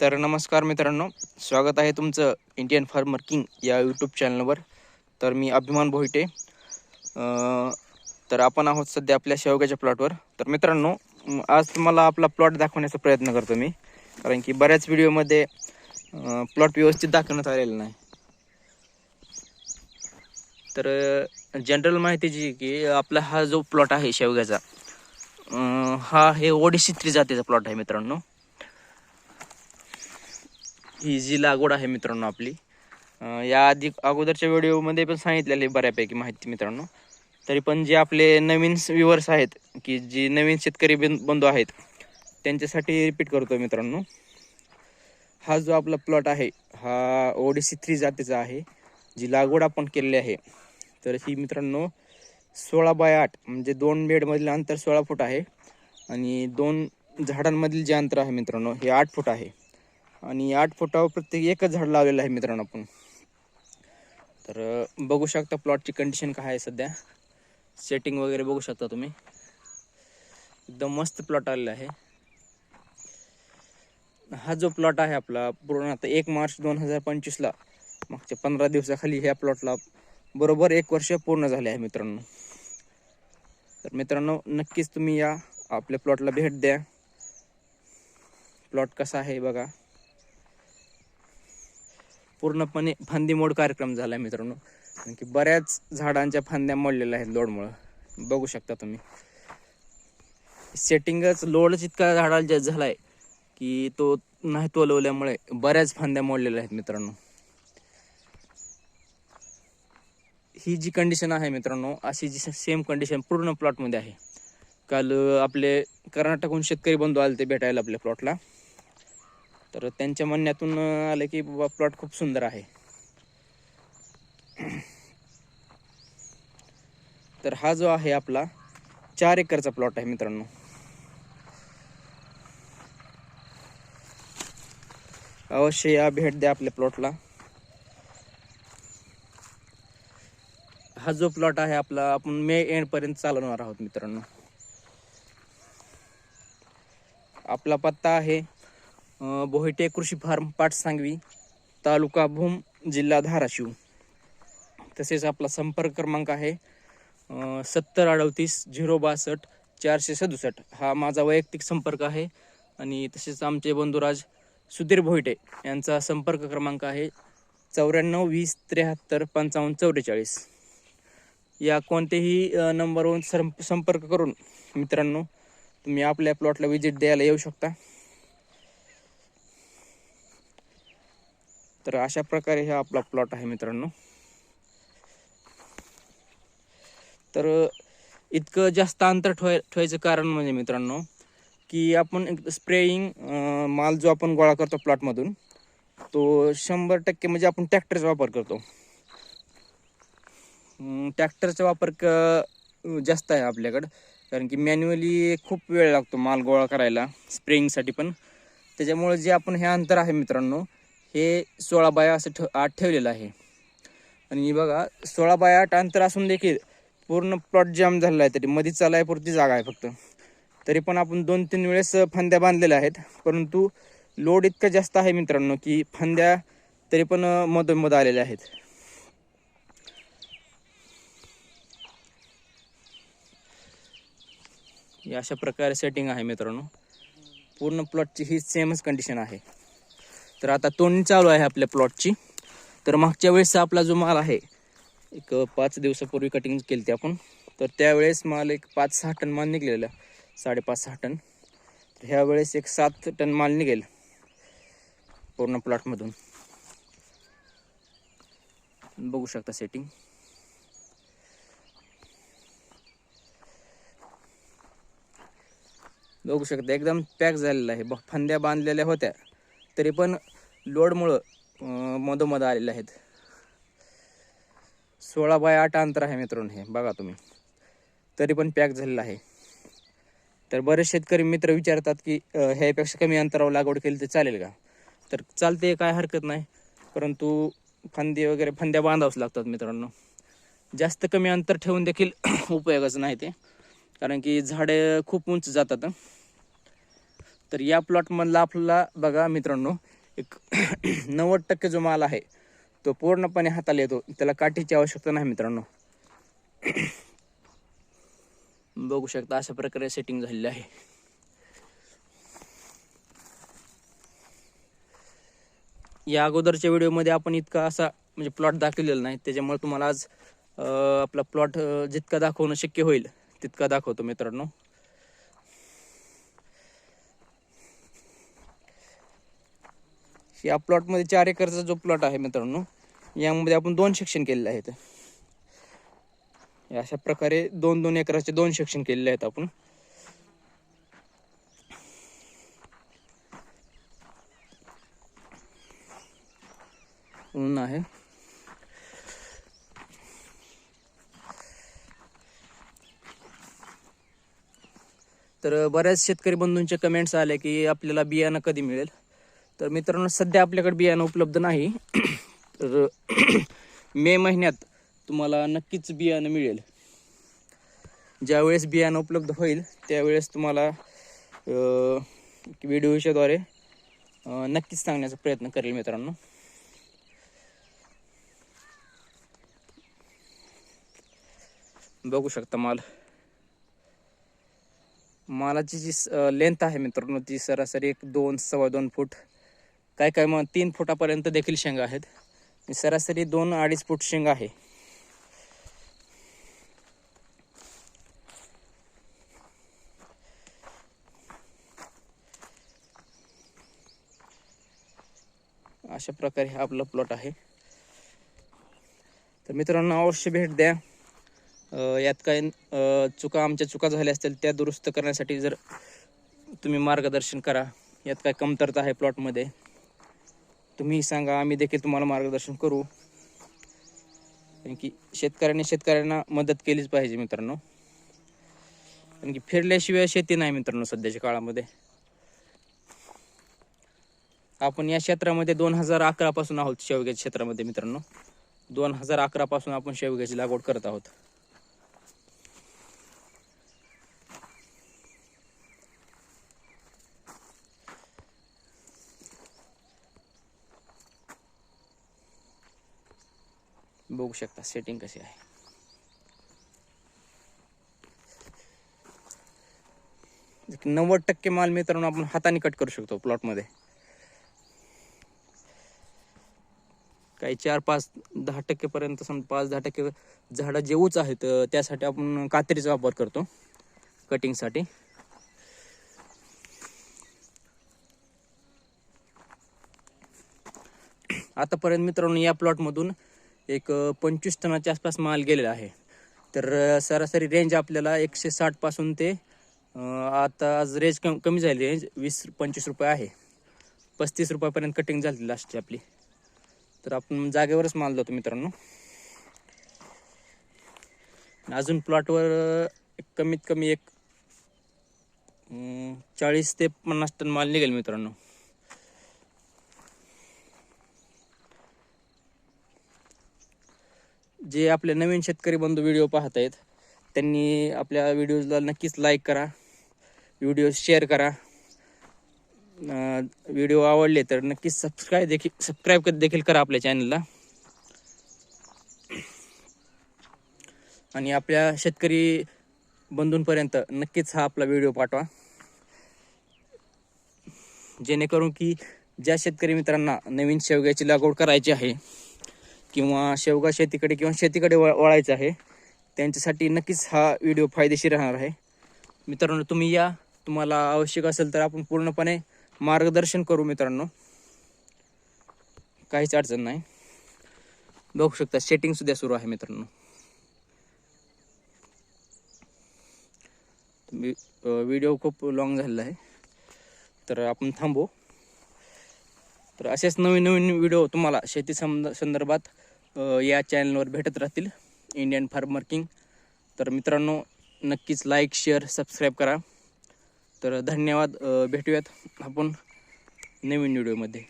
तर नमस्कार मित्रांनो स्वागत आहे तुमचं इंडियन फार्मर किंग या यूट्यूब चॅनलवर तर मी अभिमान भोईटे. तर आपण आहोत सध्या आपल्या शेवग्याच्या प्लॉटवर तर मित्रांनो आज तुम्हाला आपला प्लॉट दाखवण्याचा प्रयत्न करतो मी. कारण की बऱ्याच व्हिडिओमध्ये प्लॉट व्यवस्थित दाखवण्यात आलेला नाही. तर जनरल माहिती जी की आपला हा जो प्लॉट आहे शेवग्याचा हा हे ओडिसी त्रि जातीचा प्लॉट आहे मित्रांनो. ही जी लागवड आहे मित्रांनो आपली या आधी अगोदरच्या व्हिडिओमध्ये पण सांगितलेली आहे बऱ्यापैकी माहिती मित्रांनो. तरी पण जे आपले नवीन व्ह्युअर्स आहेत की जी नवीन शेतकरी बंध- बंधू आहेत त्यांच्यासाठी रिपीट करतो मित्रांनो. हा जो आपला प्लॉट आहे हा ओडिसी थ्री जातीचा आहे जी लागवड आपण केलेली आहे. तर ही मित्रांनो सोळा बाय आठ म्हणजे दोन बेडमधील अंतर सोळा फूट आहे. आणि दोन झाडांमधील जे अंतर आहे मित्रांनो हे आठ फूट आहे. आणि आठ फुटावर प्रत्येक एकच झाड लावलेलं आहे मित्रांनो आपण. तर बघू शकता प्लॉटची कंडिशन काय आहे सध्या. सेटिंग वगैरे बघू शकता तुम्ही. एकदम मस्त प्लॉट आलेला आहे. हा जो प्लॉट आहे आपला पूर्ण आता एक मार्च दोन हजार पंचवीसला मागच्या पंधरा दिवसाखाली ह्या प्लॉटला बरोबर एक वर्ष पूर्ण झाले आहे मित्रांनो. तर मित्रांनो नक्कीच तुम्ही या आपल्या प्लॉटला भेट द्या. प्लॉट कसा आहे बघा. पूर्णपणे फांदी मोड कार्यक्रम झाला आहे मित्रांनो. कारण की बऱ्याच झाडांच्या फांद्या मोडलेल्या आहेत लोडमुळं. बघू शकता तुम्ही. सेटिंगच लोडच इतका झाडाला जास्त झाला आहे की तो नाही तोलवल्यामुळे बऱ्याच फांद्या मोडलेल्या आहेत मित्रांनो. ही जी कंडिशन आहे मित्रांनो अशी जी सेम कंडिशन पूर्ण प्लॉटमध्ये आहे. काल आपले कर्नाटकहून शेतकरी बंधू आले ते भेटायला आपल्या प्लॉटला तर त्यांच्या म्हणण्यातून आलं की बाबा प्लॉट खूप सुंदर आहे. तर हा जो आहे आपला चार एकरचा प्लॉट आहे मित्रांनो. अवश्य या भेट द्या आपल्या प्लॉटला हा जो प्लॉट आहे आपला आपण मे एंड पर्यंत चालवणार आहोत मित्रांनो. आपला पत्ता आहे बोहिटे कृषी फार्म पाटसांगवी तालुका भूम जिल्हा धाराशिव. तसेच आपला संपर्क क्रमांक आहे सत्तर अडतीस झिरो बासष्ट चारशे सदुसष्ट. हा माझा वैयक्तिक संपर्क आहे आणि तसेच आमचे बंधुराज सुधीर भोईटे यांचा संपर्क क्रमांक आहे चौऱ्याण्णव वीस त्र्याहत्तर पंचावन्न चौवेचाळीस. या कोणत्याही नंबरवरून सं संपर्क करून मित्रांनो तुम्ही आपल्या प्लॉटला विजिट द्यायला येऊ शकता. तर अशा प्रकारे हा आपला प्लॉट आहे मित्रांनो. तर इतकं जास्त अंतर ठेवाय ठेवायचं कारण म्हणजे मित्रांनो की आपण स्प्रेईंग माल जो आपण गोळा करतो प्लॉटमधून तो शंभर टक्के म्हणजे आपण ट्रॅक्टरचा वापर करतो. ट्रॅक्टरचा वापर क जास्त आहे आपल्याकडं कारण की मॅन्युअली खूप वेळ लागतो माल गोळा करायला स्प्रेईंगसाठी पण. त्याच्यामुळे जे आपण हे अंतर आहे मित्रांनो हे सोळा बाय असं ठ आठ ठेवलेलं आहे. आणि बघा सोळा बाय आठ अंतर असून देखील पूर्ण प्लॉट जाम झालेला आहे. तरी मध्ये चालायपुरती जागा आहे फक्त. तरी पण आपण दोन तीन वेळेस फांद्या बांधलेल्या आहेत. परंतु लोड इतका जास्त आहे मित्रांनो की फांद्या तरी पण मधोमध आलेल्या आहेत. अशा प्रकारे सेटिंग आहे मित्रांनो. पूर्ण प्लॉटची ही सेमच कंडिशन आहे. तर आता तोंडणी चालू आहे आपल्या प्लॉटची तर मागच्या वेळेस आपला जो माल आहे एक पाच दिवसापूर्वी कटिंग केली ती आपण. तर त्यावेळेस माल एक पाच सहा टन माल निघलेला. साडेपाच सहा टन. तर ह्या वेळेस एक सात टन माल निघेल. पूर्ण प्लॉटमधून बघू शकता सेटिंग बघू शकता एकदम पॅक झालेला आहे. ब फांद्या बांधलेल्या होत्या. तरी पण लोडमुळं मधोमध आलेले आहेत. सोळा बाय आठ अंतर आहे मित्रांनो हे बघा तुम्ही. तरी पण पॅक झालेलं आहे. तर बरेच शेतकरी मित्र विचारतात की ह्यापेक्षा कमी अंतरावर लागवड केली तर चालेल का? तर चालते काय हरकत नाही. परंतु फांदी वगैरे फांद्या बांधावच लागतात मित्रांनो. जास्त कमी अंतर ठेवून देखील उपयोगाचं नाही ते. कारण की झाडे खूप उंच जातात. तर या प्लॉटमधला आपल्याला बघा मित्रांनो एक नव्वद टक्के जो माल आहे तो पूर्णपणे हाताला येतो. त्याला काठीची आवश्यकता नाही मित्रांनो. बघू शकता अशा प्रकारे सेटिंग झालेली आहे. या अगोदरच्या व्हिडिओमध्ये आपण इतका असा म्हणजे प्लॉट दाखवलेला नाही. त्याच्यामुळे तुम्हाला आज आपला प्लॉट जितका दाखवणं शक्य होईल तितका दाखवतो मित्रांनो. या प्लॉटमध्ये चार एकरचा जो प्लॉट आहे मित्रांनो यामध्ये आपण दोन सेक्शन केलेले आहेत. या अशा प्रकारे दोन दोन एकराचे दोन सेक्शन केलेले आहेत आपण. ऊन आहे. तर बऱ्याच शेतकरी बंधूंचे कमेंट्स आले की आपल्याला बियाणं कधी मिळेल? तर मित्रांनो सध्या आपल्याकडे बियाणं उपलब्ध नाही. तर मे महिन्यात तुम्हाला नक्कीच बियाणं मिळेल. ज्यावेळेस बियाणं उपलब्ध होईल त्यावेळेस तुम्हाला व्हिडिओच्याद्वारे नक्कीच सांगण्याचा प्रयत्न करेल मित्रांनो. बघू शकता माल. मालाची जी लेंथ आहे मित्रांनो ती सरासरी एक दोन सव्वा दोन फूट काय काय मग तीन फुटापर्यंत देखील शेंगा आहेत. सरासरी दोन अडीच फूट शेंगा आहे. अशा प्रकारे हा आपला प्लॉट आहे. तर मित्रांनो अवश्य भेट द्या. यात काय चुका आमच्या चुका झाल्या असतील त्या दुरुस्त करण्यासाठी जर तुम्ही मार्गदर्शन करा. यात काय कमतरता आहे प्लॉटमध्ये तुम्ही सांगा आम्ही देखील तुम्हाला मार्गदर्शन करू. कारण की शेतकऱ्यांनी शेतकऱ्यांना मदत केलीच पाहिजे मित्रांनो. कारण की फिरल्याशिवाय शेती नाही मित्रांनो सध्याच्या काळामध्ये. आपण या क्षेत्रामध्ये दोन हजार अकरा पासून आहोत शेवग्याच्या क्षेत्रामध्ये मित्रांनो. दोन हजार अकरा पासून आपण शेवग्याची लागवड करत आहोत. बघू शकता सेटिंग कशी आहे. नव्वद टक्के माल मित्रांनो आपण हाताने कट करू शकतो प्लॉटमध्ये काही चार पाच दहा टक्केपर्यंत समजा पाच दहा टक्के झाडं जे उच आहेत त्यासाठी आपण कात्रीचा वापर करतो कटिंगसाठी आतापर्यंत मित्रांनो या प्लॉटमधून एक पंचवीस टनाच्या आसपास माल गेलेला आहे. तर सरासरी रेंज आपल्याला एकशे साठपासून ते आता आज रेंज कम कमी झाली रेंज वीस पंचवीस रुपये आहे. पस्तीस रुपयापर्यंत कटिंग झाली लास्टची आपली. तर आपण जागेवरच माल जातो मित्रांनो. अजून प्लॉटवर कमीत कमी एक चाळीस ते पन्नास टन माल निघेल मित्रांनो. जे आपले नवीन शेतकरी बंधू व्हिडिओ पाहत आहेत त्यांनी आपल्या व्हिडिओजला नक्कीच लाईक करा व्हिडिओ शेअर करा. व्हिडिओ आवडले तर नक्कीच सबस्क्राईब देखील सबस्क्राईब देखील करा आपल्या चॅनलला आणि आपल्या शेतकरी बंधूंपर्यंत नक्कीच हा आपला व्हिडिओ पाठवा. जेणेकरून की ज्या शेतकरी मित्रांना नवीन शेवग्याची लागवड करायची आहे किंवा शेवगा शेतीकडे किंवा शेतीकडे वळ वळायचं आहे त्यांच्यासाठी नक्कीच हा व्हिडिओ फायदेशीर राहणार आहे. मित्रांनो तुम्ही या. तुम्हाला आवश्यक असेल तर आपण पूर्णपणे मार्गदर्शन करू मित्रांनो. काहीच अडचण नाही. बघू शकता सेटिंग सुद्धा सुरू आहे मित्रांनो. व्हिडिओ खूप लॉंग झालेला आहे. तर आपण थांबू. तर असेच नवीन नवीन व्हिडिओ तुम्हाला शेती संदर्भात या चॅनलवर भेटत राहतील. इंडियन फार्मर किंग तर मित्रांनो नक्कीच लाईक शेअर सबस्क्राईब करा. तर धन्यवाद भेटूयात आपण नवीन व्हिडिओमध्ये